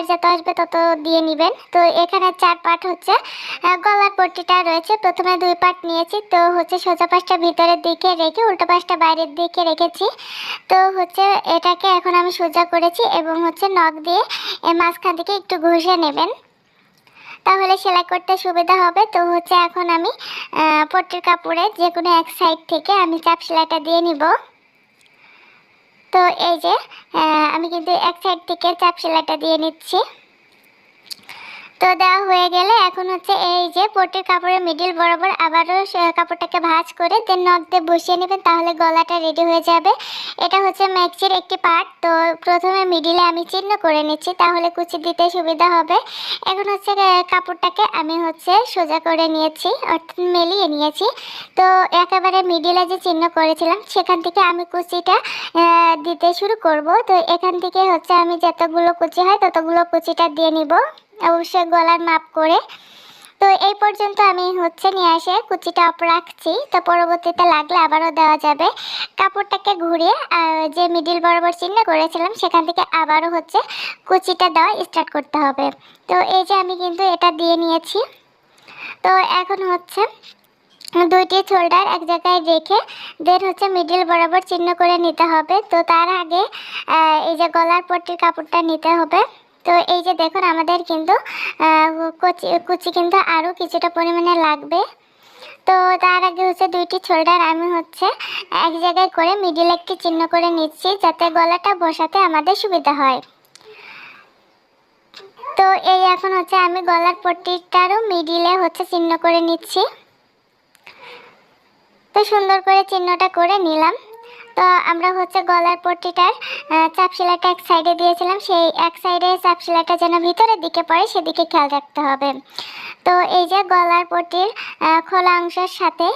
সেলাইয়ের যত আসবে তত দিয়ে নেবেন। তো এখানে চার পার্ট হচ্ছে গলার পট্টিটা রয়েছে। প্রথমে দুই পার্ট নিয়েছি। তো হচ্ছে সোজা পাশটা ভিতরের দিকে রেখে, উল্টো পাশটা বাইরের দিকে রেখেছি। তো হচ্ছে এটাকে এখন আমি সোজা করেছি এবং হচ্ছে নখ দিয়ে মাঝখান থেকে একটু ঘষে নেবেন। তাহলে সেলাই করতে সুবিধা হবে। তো হচ্ছে এখন আমি পট্টির কাপড়ে যে কোনো এক সাইড থেকে আমি চাপ সেলাইটা দিয়ে নিব। তো এই যে আমি কিন্তু এক সাইড থেকে চাপ সেলাইটা দিয়ে নিচ্ছি। তো দেওয়া হয়ে গেলে এখন হচ্ছে এই যে পটির কাপড়ের মিডিল বরাবর আবারও কাপড়টাকে ভাঁজ করে দেন নখ দিয়ে বসিয়ে নেবেন, তাহলে গলাটা রেডি হয়ে যাবে। এটা হচ্ছে ম্যাক্সির একটি পার্ট তো প্রথমে মিডিলে আমি চিহ্ন করে নিচ্ছি, তাহলে কুচি দিতে সুবিধা হবে। এখন হচ্ছে কাপড়টাকে আমি হচ্ছে সোজা করে নিয়েছি, অর্থাৎ মেলিয়ে নিয়েছি। তো একেবারে মিডিলে যে চিহ্ন করেছিলাম, সেখান থেকে আমি কুচিটা দিতে শুরু করব। তো এখান থেকে হচ্ছে আমি যতগুলো কুচি হয় ততগুলো কুচিটা দিয়ে নিব। অবশ্যই গলার মাপ করে। তো এই পর্যন্ত আমি হচ্ছে নিয়ে আসে কুচিটা অপ রাখছি। তো পরবর্তীতে লাগলে আবারও দেওয়া যাবে। কাপড়টাকে ঘুরিয়ে যে মিডিল বরাবর চিহ্ন করেছিলাম, সেখান থেকে আবারও হচ্ছে কুচিটা দেওয়া স্টার্ট করতে হবে। তো এই যে আমি কিন্তু এটা দিয়ে নিয়েছি। তো এখন হচ্ছে দুইটি শোল্ডার এক জায়গায় রেখে দেন হচ্ছে মিডিল বরাবর চিহ্ন করে নিতে হবে। তো তার আগে এই যে গলার পট্টির কাপড়টা নিতে হবে। তো এই যে দেখুন, আমাদের কিন্তু কুচি কুচি কিন্তু আরও কিছুটা পরিমাণে লাগবে। তো তার আগে হচ্ছে দুইটি শোল্ডার আমি হচ্ছে এক জায়গায় করে মিডিল একটি চিহ্ন করে নিচ্ছি, যাতে গলাটা বসাতে আমাদের সুবিধা হয়। তো এই এখন হচ্ছে আমি গলার পট্টিটারও মিডিলে হচ্ছে চিহ্ন করে নিচ্ছি। তো সুন্দর করে চিহ্নটা করে নিলাম। তো আমরা হচ্ছে গলার পট্টিটার চাপ সেলাইটা এক সাইডে দিয়েছিলাম, সেই এক সাইডে চাপ সেলাইটা যেন ভিতরের দিকে পড়ে সেদিকে খেয়াল রাখতে হবে। তো এই যে গলার পট্টির খোলা অংশের সাথে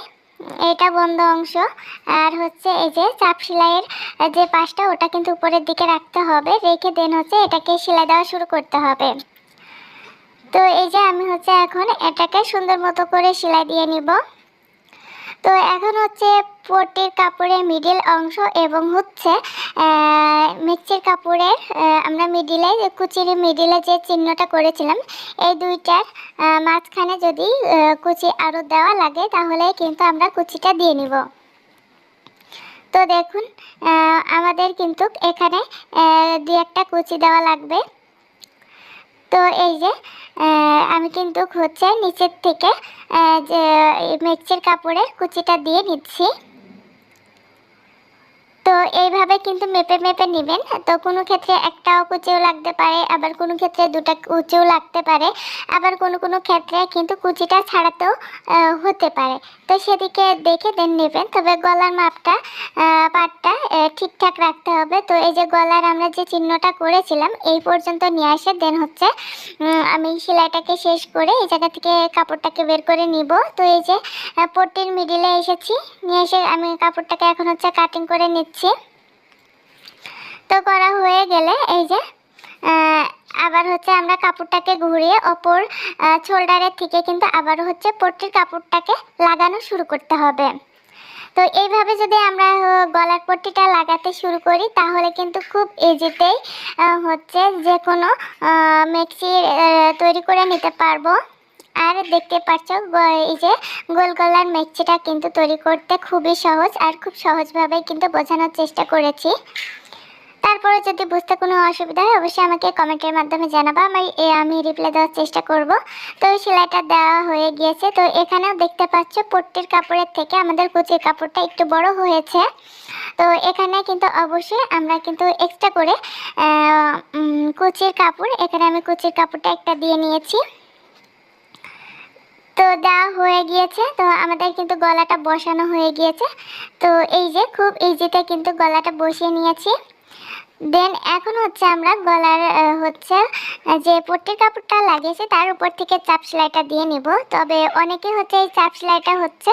এটা বন্ধ অংশ, আর হচ্ছে এই যে চাপ সেলাইয়ের যে পাশটা, ওটা কিন্তু উপরের দিকে রাখতে হবে, রেখে দেন হচ্ছে এটাকে সেলাই দেওয়া শুরু করতে হবে। তো এই যে আমি হচ্ছে এখন এটাকে সুন্দর মতো করে সেলাই দিয়ে নিব। তো এখন হচ্ছে পটির কাপড়ের মিডিল অংশ এবং হচ্ছে মিক্সির কাপড়ের আমরা মিডিলে কুচির মিডিলে যে চিহ্নটা করেছিলাম, এই দুইটার মাঝখানে যদি কুচি আরও দেওয়া লাগে, তাহলে কিন্তু আমরা কুচিটা দিয়ে নিব। তো দেখুন আমাদের কিন্তু এখানে দুই একটা কুচি দেওয়া লাগবে। তো এই যে আমি কিন্তু হচ্ছে নিচের থেকে যে মিক্সির কাপড়ের কুচিটা দিয়ে নিচ্ছি। তো এইভাবে কিন্তু মেপে মেপে নেবেন। তো কোনো ক্ষেত্রে একটাও কুচিও লাগতে পারে, আবার কোনো ক্ষেত্রে দুটা কুচিও লাগতে পারে, আবার কোনো কোনো ক্ষেত্রে কিন্তু কুচিটা ছাড়াতেও হতে পারে। তো সেদিকে দেখে দেন নেবেন। তবে গলার মাপটা পাটটা ঠিকঠাক রাখতে হবে। তো এই যে গলার আমরা যে চিহ্নটা করেছিলাম, এই পর্যন্ত নিয়ে আসে। দেন হচ্ছে আমি সেলাইটাকে শেষ করে এই জায়গা থেকে কাপড়টাকে বের করে নিব। তো এই যে পট্টির মিডিলে এসেছি। নিয়ে এসে আমি কাপড়টাকে এখন হচ্ছে কাটিং করে নিচ্ছি। তো করা হয়ে গেলে এই যে আবার হচ্ছে আমরা কাপড়টাকে ঘুরিয়ে অপর শোল্ডারের থেকে কিন্তু আবার হচ্ছে পট্টির কাপড়টাকে লাগানো শুরু করতে হবে। তো এইভাবে যদি আমরা গলার পট্টিটা লাগাতে শুরু করি, তাহলে কিন্তু খুব ইজিতেই হচ্ছে যে কোনো মেক্সি তৈরি করে নিতে পারব। আর দেখতে পাচ্ছ এই যে গোল গলার মেক্সিটা কিন্তু তৈরি করতে খুবই সহজ আর খুব সহজভাবেই কিন্তু বোঝানোর চেষ্টা করেছি। তারপরে যদি বুঝতে কোনো অসুবিধা হয়, অবশ্যই আমাকে কমেন্টের মাধ্যমে জানাব, আমি এ আমি রিপ্লাই দেওয়ার চেষ্টা করব। তো সেলাইটা দেওয়া হয়ে গিয়েছে। তো এখানেও দেখতে পাচ্ছ, পট্টির কাপড়ের থেকে আমাদের কুচির কাপড়টা একটু বড় হয়েছে। তো এখানে কিন্তু অবশ্যই আমরা কিন্তু এক্সট্রা করে কুচির কাপড়, এখানে আমি কুচির কাপড়টা একটা দিয়ে নিয়েছি। তো দেওয়া হয়ে গিয়েছে। তো আমাদের কিন্তু গলাটা বসানো হয়ে গিয়েছে। তো এই যে খুব ইজিতে কিন্তু গলাটা বসিয়ে নিয়েছি। দেন এখন হচ্ছে আমরা গলার হচ্ছে যে পট্টির কাপড়টা লাগিয়েছি তার উপর থেকে চাপ সেলাইটা দিয়ে নিব। তবে অনেকে হচ্ছে এই চাপ সেলাইটা হচ্ছে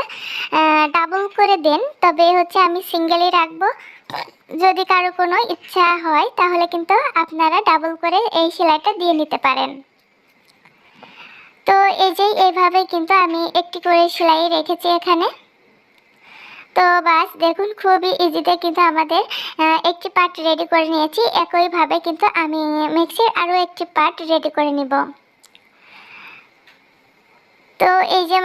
ডাবল করে দেন। তবে হচ্ছে আমি সিঙ্গেলই রাখব। যদি কারও কোনো ইচ্ছা হয় তাহলে কিন্তু আপনারা ডাবল করে এই সেলাইটা দিয়ে নিতে পারেন। তো এই যে এইভাবে কিন্তু আমি একটি করে সেলাই রেখেছি এখানে। তো বাস, দেখুন, খুবই ইজিতে কিন্তু আমাদের একটি পার্ট রেডি করে নিয়েছি। একইভাবে কিন্তু আমি মিক্সির আরও একটি পার্ট রেডি করে নিব। তো এই যে